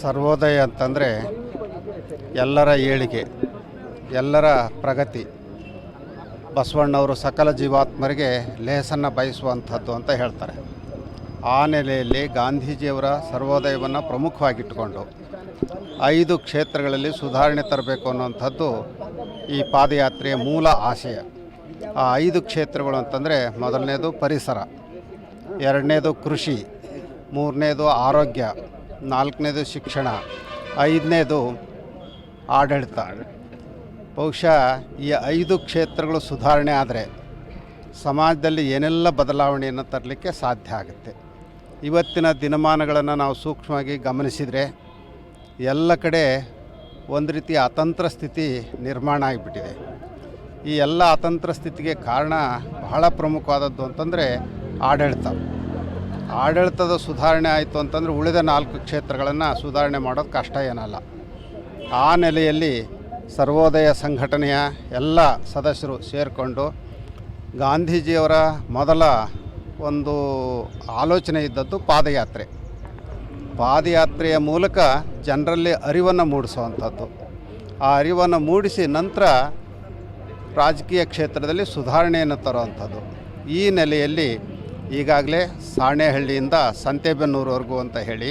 ಸರ್ವೋದಯ ಅಂತಂದರೆ ಎಲ್ಲರ ಏಳಿಗೆ, ಎಲ್ಲರ ಪ್ರಗತಿ, ಬಸವಣ್ಣವರು ಸಕಲ ಜೀವಾತ್ಮರಿಗೆ ಲೇಸನ್ನು ಬಯಸುವಂಥದ್ದು ಅಂತ ಹೇಳ್ತಾರೆ. ಆ ನೆಲೆಯಲ್ಲಿ ಗಾಂಧೀಜಿಯವರ ಸರ್ವೋದಯವನ್ನು ಪ್ರಮುಖವಾಗಿಟ್ಟುಕೊಂಡು ಐದು ಕ್ಷೇತ್ರಗಳಲ್ಲಿ ಸುಧಾರಣೆ ತರಬೇಕು ಅನ್ನುವಂಥದ್ದು ಈ ಪಾದಯಾತ್ರೆಯ ಮೂಲ ಆಶಯ. ಆ ಐದು ಕ್ಷೇತ್ರಗಳು ಅಂತಂದರೆ ಮೊದಲನೇದು ಪರಿಸರ, ಎರಡನೇದು ಕೃಷಿ, ಮೂರನೇದು ಆರೋಗ್ಯ ನಾಲ್ಕನೇದು ಶಿಕ್ಷಣ, ಐದನೇದು ಆಡಳಿತ. ಬಹುಶಃ ಈ ಐದು ಕ್ಷೇತ್ರಗಳು ಸುಧಾರಣೆ ಆದರೆ ಸಮಾಜದಲ್ಲಿ ಏನೆಲ್ಲ ಬದಲಾವಣೆಯನ್ನು ತರಲಿಕ್ಕೆ ಸಾಧ್ಯ ಆಗುತ್ತೆ. ಇವತ್ತಿನ ದಿನಮಾನಗಳನ್ನು ನಾವು ಸೂಕ್ಷ್ಮವಾಗಿ ಗಮನಿಸಿದರೆ ಎಲ್ಲ ಕಡೆ ಒಂದು ರೀತಿಯ ಅತಂತ್ರ ಸ್ಥಿತಿ ನಿರ್ಮಾಣ ಆಗಿಬಿಟ್ಟಿದೆ. ಈ ಎಲ್ಲ ಅತಂತ್ರ ಸ್ಥಿತಿಗೆ ಕಾರಣ ಬಹಳ ಪ್ರಮುಖವಾದದ್ದು ಅಂತಂದರೆ ಆಡಳಿತ. ಆಡಳಿತದ ಸುಧಾರಣೆ ಆಯಿತು ಅಂತಂದರೆ ಉಳಿದ ನಾಲ್ಕು ಕ್ಷೇತ್ರಗಳನ್ನು ಸುಧಾರಣೆ ಮಾಡೋದು ಕಷ್ಟ ಏನಲ್ಲ. ಆ ನೆಲೆಯಲ್ಲಿ ಸರ್ವೋದಯ ಸಂಘಟನೆಯ ಎಲ್ಲ ಸದಸ್ಯರು ಸೇರಿಕೊಂಡು ಗಾಂಧೀಜಿಯವರ ಮೊದಲ ಒಂದು ಆಲೋಚನೆ ಇದ್ದದ್ದು ಪಾದಯಾತ್ರೆ. ಪಾದಯಾತ್ರೆಯ ಮೂಲಕ ಜನರಲ್ಲಿ ಅರಿವನ್ನು ಮೂಡಿಸುವಂಥದ್ದು. ಆ ಅರಿವನ್ನು ಮೂಡಿಸಿ ನಂತರ ರಾಜಕೀಯ ಕ್ಷೇತ್ರದಲ್ಲಿ ಸುಧಾರಣೆಯನ್ನು ತರುವಂಥದ್ದು. ಈ ನೆಲೆಯಲ್ಲಿ ಈಗಾಗಲೇ ಸಾಣೆಹಳ್ಳಿಯಿಂದ ಸಂತೆಬೆನ್ನೂರವರೆಗೂ ಅಂತ ಹೇಳಿ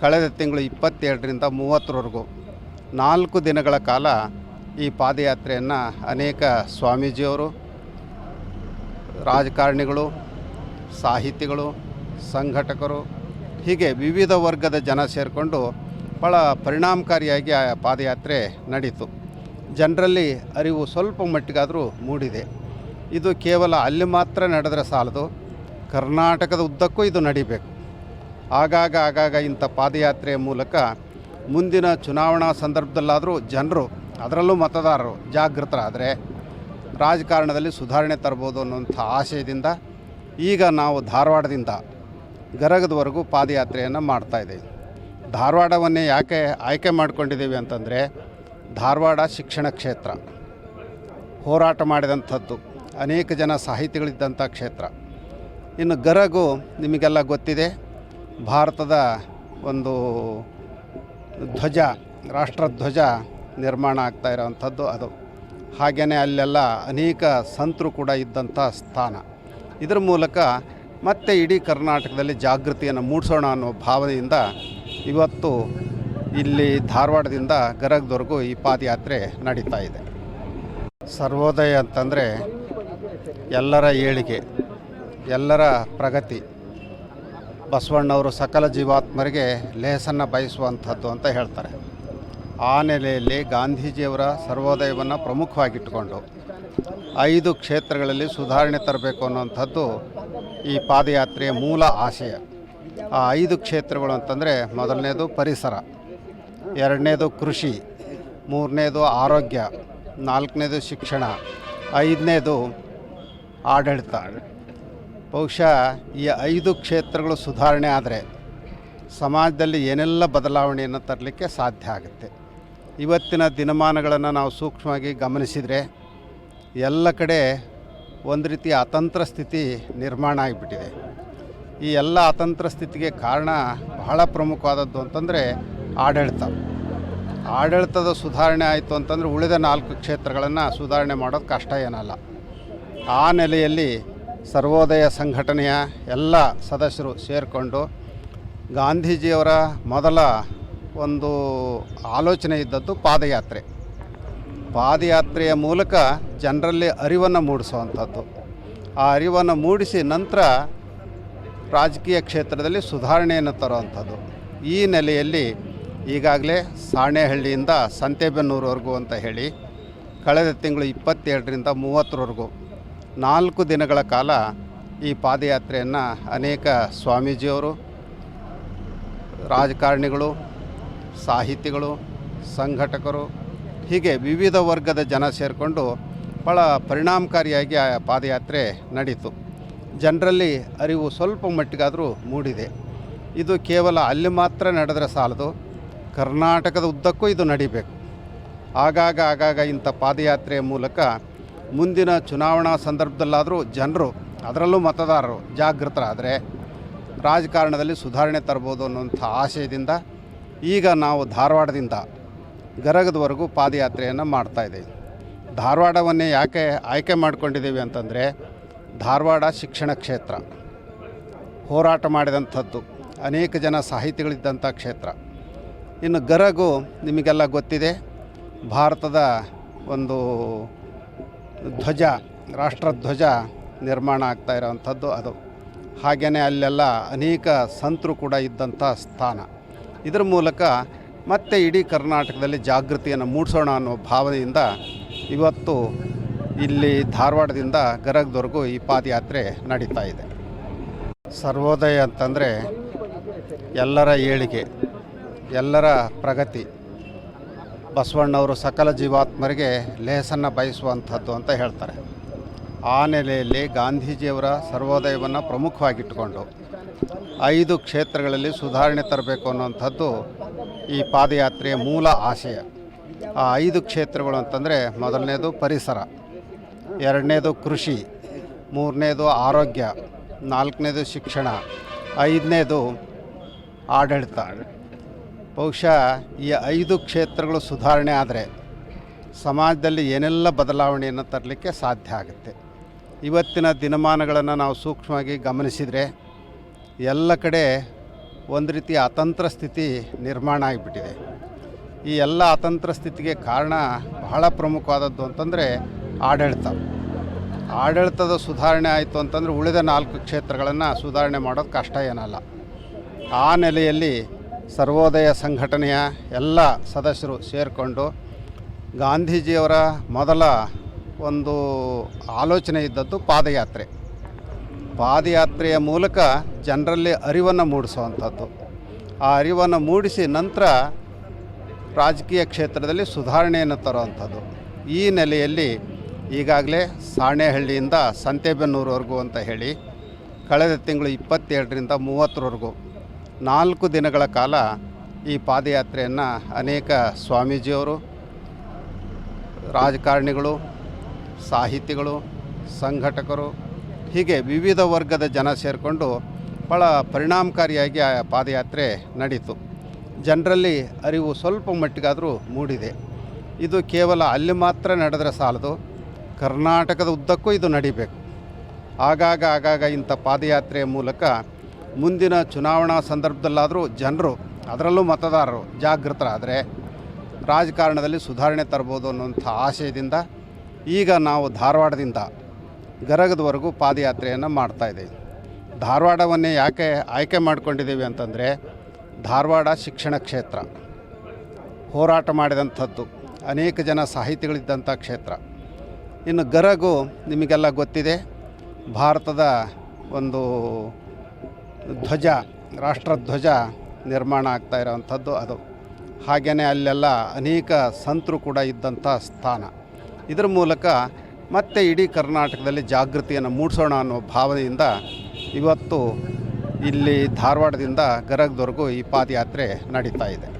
ಕಳೆದ ತಿಂಗಳು ಇಪ್ಪತ್ತೆರಡರಿಂದ ಮೂವತ್ತರವರೆಗೂ ನಾಲ್ಕು ದಿನಗಳ ಕಾಲ ಈ ಪಾದಯಾತ್ರೆಯನ್ನು ಅನೇಕ ಸ್ವಾಮೀಜಿಯವರು, ರಾಜಕಾರಣಿಗಳು, ಸಾಹಿತಿಗಳು, ಸಂಘಟಕರು, ಹೀಗೆ ವಿವಿಧ ವರ್ಗದ ಜನ ಸೇರಿಕೊಂಡು ಭಾಳ ಪರಿಣಾಮಕಾರಿಯಾಗಿ ಆ ಪಾದಯಾತ್ರೆ ನಡೀತು. ಜನರಲ್ಲಿ ಅರಿವು ಸ್ವಲ್ಪ ಮಟ್ಟಿಗಾದರೂ ಮೂಡಿದೆ. ಇದು ಕೇವಲ ಅಲ್ಲಿ ಮಾತ್ರ ನಡೆದರೆ ಸಾಲದು ಕರ್ನಾಟಕದ ಉದ್ದಕ್ಕೂ ಇದು ನಡಿಬೇಕು. ಆಗಾಗ ಆಗಾಗ ಇಂಥ ಪಾದಯಾತ್ರೆಯ ಮೂಲಕ ಮುಂದಿನ ಚುನಾವಣಾ ಸಂದರ್ಭದಲ್ಲಾದರೂ ಜನರು ಅದರಲ್ಲೂ ಮತದಾರರು ಜಾಗೃತರಾದರೆ ರಾಜಕಾರಣದಲ್ಲಿ ಸುಧಾರಣೆ ತರ್ಬೋದು ಅನ್ನುವಂಥ ಆಶಯದಿಂದ ಈಗ ನಾವು ಧಾರವಾಡದಿಂದ ಗರಗದವರೆಗೂ ಪಾದಯಾತ್ರೆಯನ್ನು ಮಾಡ್ತಾಯಿದ್ದೀವಿ ಧಾರವಾಡವನ್ನೇ ಯಾಕೆ ಆಯ್ಕೆ ಮಾಡ್ಕೊಂಡಿದ್ದೀವಿ ಅಂತಂದರೆ ಧಾರವಾಡ ಶಿಕ್ಷಣ ಕ್ಷೇತ್ರ. ಹೋರಾಟ ಮಾಡಿದಂಥದ್ದು ಅನೇಕ ಜನ ಸಾಹಿತಿಗಳಿದ್ದಂಥ ಕ್ಷೇತ್ರ. ಇನ್ನು ಗರಗು ನಿಮಗೆಲ್ಲ ಗೊತ್ತಿದೆ. ಭಾರತದ ಒಂದು ಧ್ವಜ, ರಾಷ್ಟ್ರಧ್ವಜ ನಿರ್ಮಾಣ ಆಗ್ತಾ ಇರೋವಂಥದ್ದು ಅದು. ಹಾಗೆಯೇ ಅಲ್ಲೆಲ್ಲ ಅನೇಕ ಸಂತರು ಕೂಡ ಇದ್ದಂಥ ಸ್ಥಾನ. ಇದರ ಮೂಲಕ ಮತ್ತೆ ಇಡೀ ಕರ್ನಾಟಕದಲ್ಲಿ ಜಾಗೃತಿಯನ್ನು ಮೂಡಿಸೋಣ ಅನ್ನೋ ಭಾವನೆಯಿಂದ ಇವತ್ತು ಇಲ್ಲಿ ಧಾರವಾಡದಿಂದ ಗರಗದವರೆಗೂ ಈ ಪಾದಯಾತ್ರೆ ನಡೀತಾ ಇದೆ. ಸರ್ವೋದಯ ಅಂತಂದರೆ ಎಲ್ಲರ ಏಳಿಗೆ. ಎಲ್ಲರ ಪ್ರಗತಿ. ಬಸವಣ್ಣವರು ಸಕಲ ಜೀವಾತ್ಮರಿಗೆ ಲೇಸನ್ನು ಬಯಸುವಂಥದ್ದು ಅಂತ ಹೇಳ್ತಾರೆ. ಆ ನೆಲೆಯಲ್ಲಿ ಗಾಂಧೀಜಿಯವರ ಸರ್ವೋದಯವನ್ನು ಪ್ರಮುಖವಾಗಿಟ್ಟುಕೊಂಡು ಐದು ಕ್ಷೇತ್ರಗಳಲ್ಲಿ ಸುಧಾರಣೆ ತರಬೇಕು ಅನ್ನುವಂಥದ್ದು ಈ ಪಾದಯಾತ್ರೆಯ ಮೂಲ ಆಶಯ. ಆ ಐದು ಕ್ಷೇತ್ರಗಳು ಅಂತಂದರೆ ಮೊದಲನೇದು ಪರಿಸರ, ಎರಡನೇದು ಕೃಷಿ, ಮೂರನೇದು ಆರೋಗ್ಯ, ನಾಲ್ಕನೇದು ಶಿಕ್ಷಣ, ಐದನೇದು ಆಡಳಿತ. ಬಹುಶಃ ಈ ಐದು ಕ್ಷೇತ್ರಗಳು ಸುಧಾರಣೆ ಆದರೆ ಸಮಾಜದಲ್ಲಿ ಏನೆಲ್ಲ ಬದಲಾವಣೆಯನ್ನು ತರಲಿಕ್ಕೆ ಸಾಧ್ಯ ಆಗುತ್ತೆ. ಇವತ್ತಿನ ದಿನಮಾನಗಳನ್ನು ನಾವು ಸೂಕ್ಷ್ಮವಾಗಿ ಗಮನಿಸಿದರೆ ಎಲ್ಲ ಕಡೆ ಒಂದು ರೀತಿಯ ಅತಂತ್ರ ಸ್ಥಿತಿ ನಿರ್ಮಾಣ ಆಗಿಬಿಟ್ಟಿದೆ. ಈ ಎಲ್ಲ ಅತಂತ್ರ ಸ್ಥಿತಿಗೆ ಕಾರಣ ಬಹಳ ಪ್ರಮುಖವಾದದ್ದು ಅಂತಂದರೆ ಆಡಳಿತ. ಆಡಳಿತದ ಸುಧಾರಣೆ ಆಯಿತು ಅಂತಂದರೆ ಉಳಿದ ನಾಲ್ಕು ಕ್ಷೇತ್ರಗಳನ್ನು ಸುಧಾರಣೆ ಮಾಡೋದು ಕಷ್ಟ ಏನಲ್ಲ. ಆ ನೆಲೆಯಲ್ಲಿ ಸರ್ವೋದಯ ಸಂಘಟನೆಯ ಎಲ್ಲ ಸದಸ್ಯರು ಸೇರಿಕೊಂಡು ಗಾಂಧೀಜಿಯವರ ಮೊದಲ ಒಂದು ಆಲೋಚನೆ ಇದ್ದದ್ದು ಪಾದಯಾತ್ರೆ. ಪಾದಯಾತ್ರೆಯ ಮೂಲಕ ಜನರಲ್ಲಿ ಅರಿವನ್ನು ಮೂಡಿಸುವಂಥದ್ದು. ಆ ಅರಿವನ್ನು ಮೂಡಿಸಿ ನಂತರ ರಾಜಕೀಯ ಕ್ಷೇತ್ರದಲ್ಲಿ ಸುಧಾರಣೆಯನ್ನು ತರುವಂಥದ್ದು. ಈ ನೆಲೆಯಲ್ಲಿ ಈಗಾಗಲೇ ಸಾಣೆಹಳ್ಳಿಯಿಂದ ಸಂತೆಬೆನ್ನೂರವರೆಗೂ ಅಂತ ಹೇಳಿ, ಕಳೆದ ತಿಂಗಳು ಇಪ್ಪತ್ತೆರಡರಿಂದ ಮೂವತ್ತರವರೆಗೂ ನಾಲ್ಕು ದಿನಗಳ ಕಾಲ ಈ ಪಾದಯಾತ್ರೆಯನ್ನು ಅನೇಕ ಸ್ವಾಮೀಜಿಯವರು, ರಾಜಕಾರಣಿಗಳು, ಸಾಹಿತಿಗಳು, ಸಂಘಟಕರು, ಹೀಗೆ ವಿವಿಧ ವರ್ಗದ ಜನ ಸೇರಿಕೊಂಡು ಭಾಳ ಪರಿಣಾಮಕಾರಿಯಾಗಿ ಆ ಪಾದಯಾತ್ರೆ ನಡೀತು. ಜನರಲ್ಲಿ ಅರಿವು ಸ್ವಲ್ಪ ಮಟ್ಟಿಗಾದರೂ ಮೂಡಿದೆ. ಇದು ಕೇವಲ ಅಲ್ಲಿ ಮಾತ್ರ ನಡೆದರೆ ಸಾಲದು, ಕರ್ನಾಟಕದ ಉದ್ದಕ್ಕೂ ಇದು ನಡಿಬೇಕು. ಆಗಾಗ ಆಗಾಗ ಇಂಥ ಪಾದಯಾತ್ರೆಯ ಮೂಲಕ ಮುಂದಿನ ಚುನಾವಣಾ ಸಂದರ್ಭದಲ್ಲಾದರೂ ಜನರು ಅದರಲ್ಲೂ ಮತದಾರರು ಜಾಗೃತರಾದರೆ ರಾಜಕಾರಣದಲ್ಲಿ ಸುಧಾರಣೆ ತರ್ಬೋದು ಅನ್ನುವಂಥ ಆಶಯದಿಂದ ಈಗ ನಾವು ಧಾರವಾಡದಿಂದ ಗರಗದವರೆಗೂ ಪಾದಯಾತ್ರೆಯನ್ನು ಮಾಡ್ತಾಯಿದ್ದೀವಿ ಧಾರವಾಡವನ್ನೇ ಯಾಕೆ ಆಯ್ಕೆ ಮಾಡ್ಕೊಂಡಿದ್ದೀವಿ ಅಂತಂದರೆ ಧಾರವಾಡ ಶಿಕ್ಷಣ ಕ್ಷೇತ್ರ, ಹೋರಾಟ ಮಾಡಿದಂಥದ್ದು, ಅನೇಕ ಜನ ಸಾಹಿತಿಗಳಿದ್ದಂಥ ಕ್ಷೇತ್ರ. ಇನ್ನು ಗರಗು ನಿಮಗೆಲ್ಲ ಗೊತ್ತಿದೆ. ಭಾರತದ ಒಂದು ಧ್ವಜ, ರಾಷ್ಟ್ರಧ್ವಜ ನಿರ್ಮಾಣ ಆಗ್ತಾ ಇರೋವಂಥದ್ದು ಅದು. ಹಾಗೆಯೇ ಅಲ್ಲೆಲ್ಲ ಅನೇಕ ಸಂತರು ಕೂಡ ಇದ್ದಂಥ ಸ್ಥಾನ. ಇದರ ಮೂಲಕ ಮತ್ತೆ ಇಡೀ ಕರ್ನಾಟಕದಲ್ಲಿ ಜಾಗೃತಿಯನ್ನು ಮೂಡಿಸೋಣ ಅನ್ನೋ ಭಾವನೆಯಿಂದ ಇವತ್ತು ಇಲ್ಲಿ ಧಾರವಾಡದಿಂದ ಗರಗದವರೆಗೂ ಈ ಪಾದಯಾತ್ರೆ ನಡೀತಾ ಇದೆ. ಸರ್ವೋದಯ ಅಂತಂದರೆ ಎಲ್ಲರ ಏಳಿಗೆ, ಎಲ್ಲರ ಪ್ರಗತಿ ಬಸವಣ್ಣವರು ಸಕಲ ಜೀವಾತ್ಮರಿಗೆ ಲೇಸನ್ನು ಬಯಸುವಂಥದ್ದು ಅಂತ ಹೇಳ್ತಾರೆ. ಆ ನೆಲೆಯಲ್ಲಿ ಗಾಂಧೀಜಿಯವರ ಸರ್ವೋದಯವನ್ನು ಪ್ರಮುಖವಾಗಿಟ್ಟುಕೊಂಡು ಐದು ಕ್ಷೇತ್ರಗಳಲ್ಲಿ ಸುಧಾರಣೆ ತರಬೇಕು ಅನ್ನುವಂಥದ್ದು ಈ ಪಾದಯಾತ್ರೆಯ ಮೂಲ ಆಶಯ. ಆ ಐದು ಕ್ಷೇತ್ರಗಳು ಅಂತಂದರೆ ಮೊದಲನೇದು ಪರಿಸರ, ಎರಡನೇದು ಕೃಷಿ, ಮೂರನೇದು ಆರೋಗ್ಯ, ನಾಲ್ಕನೇದು ಶಿಕ್ಷಣ, ಐದನೇದು ಆಡಳಿತ. ಬಹುಶಃ ಈ ಐದು ಕ್ಷೇತ್ರಗಳು ಸುಧಾರಣೆ ಆದರೆ ಸಮಾಜದಲ್ಲಿ ಏನೆಲ್ಲ ಬದಲಾವಣೆಯನ್ನು ತರಲಿಕ್ಕೆ ಸಾಧ್ಯ ಆಗುತ್ತೆ. ಇವತ್ತಿನ ದಿನಮಾನಗಳನ್ನು ನಾವು ಸೂಕ್ಷ್ಮವಾಗಿ ಗಮನಿಸಿದರೆ ಎಲ್ಲ ಕಡೆ ಒಂದು ರೀತಿಯ ಅತಂತ್ರ ಸ್ಥಿತಿ ನಿರ್ಮಾಣ ಆಗಿಬಿಟ್ಟಿದೆ. ಈ ಎಲ್ಲ ಅತಂತ್ರ ಸ್ಥಿತಿಗೆ ಕಾರಣ ಬಹಳ ಪ್ರಮುಖವಾದದ್ದು ಅಂತಂದರೆ ಆಡಳಿತ. ಆಡಳಿತದ ಸುಧಾರಣೆ ಆಯಿತು ಅಂತಂದರೆ ಉಳಿದ ನಾಲ್ಕು ಕ್ಷೇತ್ರಗಳನ್ನು ಸುಧಾರಣೆ ಮಾಡೋದು ಕಷ್ಟ ಏನಲ್ಲ. ಆ ನೆಲೆಯಲ್ಲಿ ಸರ್ವೋದಯ ಸಂಘಟನೆಯ ಎಲ್ಲ ಸದಸ್ಯರು ಸೇರಿಕೊಂಡು ಗಾಂಧೀಜಿಯವರ ಮೊದಲ ಒಂದು ಆಲೋಚನೆ ಇದ್ದದ್ದು ಪಾದಯಾತ್ರೆ. ಪಾದಯಾತ್ರೆಯ ಮೂಲಕ ಜನರಲ್ಲಿ ಅರಿವನ್ನು ಮೂಡಿಸುವಂಥದ್ದು. ಆ ಅರಿವನ್ನು ಮೂಡಿಸಿ ನಂತರ ರಾಜಕೀಯ ಕ್ಷೇತ್ರದಲ್ಲಿ ಸುಧಾರಣೆಯನ್ನು ತರುವಂಥದ್ದು. ಈ ನೆಲೆಯಲ್ಲಿ ಈಗಾಗಲೇ ಸಾಣೆಹಳ್ಳಿಯಿಂದ ಸಂತೆಬೆನ್ನೂರವರೆಗೂ ಅಂತ ಹೇಳಿ, ಕಳೆದ ತಿಂಗಳು ಇಪ್ಪತ್ತೆರಡರಿಂದ ಮೂವತ್ತರವರೆಗೂ ನಾಲ್ಕು ದಿನಗಳ ಕಾಲ ಈ ಪಾದಯಾತ್ರೆಯನ್ನು ಅನೇಕ ಸ್ವಾಮೀಜಿಯವರು, ರಾಜಕಾರಣಿಗಳು, ಸಾಹಿತಿಗಳು, ಸಂಘಟಕರು, ಹೀಗೆ ವಿವಿಧ ವರ್ಗದ ಜನ ಸೇರಿಕೊಂಡು ಭಾಳ ಪರಿಣಾಮಕಾರಿಯಾಗಿ ಆ ಪಾದಯಾತ್ರೆ ನಡೀತು. ಜನರಲ್ಲಿ ಅರಿವು ಸ್ವಲ್ಪ ಮಟ್ಟಿಗಾದರೂ ಮೂಡಿದೆ. ಇದು ಕೇವಲ ಅಲ್ಲಿ ಮಾತ್ರ ನಡೆದರೆ ಸಾಲದು, ಕರ್ನಾಟಕದ ಉದ್ದಕ್ಕೂ ಇದು ನಡಿಬೇಕು. ಆಗಾಗ ಆಗಾಗ ಇಂಥ ಪಾದಯಾತ್ರೆಯ ಮೂಲಕ ಮುಂದಿನ ಚುನಾವಣಾ ಸಂದರ್ಭದಲ್ಲಾದರೂ ಜನರು ಅದರಲ್ಲೂ ಮತದಾರರು ಜಾಗೃತರಾದರೆ ರಾಜಕಾರಣದಲ್ಲಿ ಸುಧಾರಣೆ ತರ್ಬೋದು ಅನ್ನುವಂಥ ಆಶಯದಿಂದ ಈಗ ನಾವು ಧಾರವಾಡದಿಂದ ಗರಗದವರೆಗೂ ಪಾದಯಾತ್ರೆಯನ್ನು ಮಾಡ್ತಾಯಿದ್ದೀವಿ ಧಾರವಾಡವನ್ನೇ ಯಾಕೆ ಆಯ್ಕೆ ಮಾಡಿಕೊಂಡಿದ್ದೀವಿ ಅಂತಂದರೆ ಧಾರವಾಡ ಶಿಕ್ಷಣ ಕ್ಷೇತ್ರ. ಹೋರಾಟ ಮಾಡಿದಂಥದ್ದು, ಅನೇಕ ಜನ ಸಾಹಿತಿಗಳಿದ್ದಂಥ ಕ್ಷೇತ್ರ. ಇನ್ನು ಗರಗು ನಿಮಗೆಲ್ಲ ಗೊತ್ತಿದೆ. ಭಾರತದ ಒಂದು ಧ್ವಜ, ರಾಷ್ಟ್ರಧ್ವಜ ನಿರ್ಮಾಣ ಆಗ್ತಾ ಇರೋವಂಥದ್ದು ಅದು. ಹಾಗೆಯೇ ಅಲ್ಲೆಲ್ಲ ಅನೇಕ ಸಂತರು ಕೂಡ ಇದ್ದಂಥ ಸ್ಥಾನ. ಇದರ ಮೂಲಕ ಮತ್ತೆ ಇಡೀ ಕರ್ನಾಟಕದಲ್ಲಿ ಜಾಗೃತಿಯನ್ನು ಮೂಡಿಸೋಣ ಅನ್ನೋ ಭಾವನೆಯಿಂದ ಇವತ್ತು ಇಲ್ಲಿ ಧಾರವಾಡದಿಂದ ಗರಗದವರೆಗೂ ಈ ಪಾದಯಾತ್ರೆ ನಡೀತಾ ಇದೆ.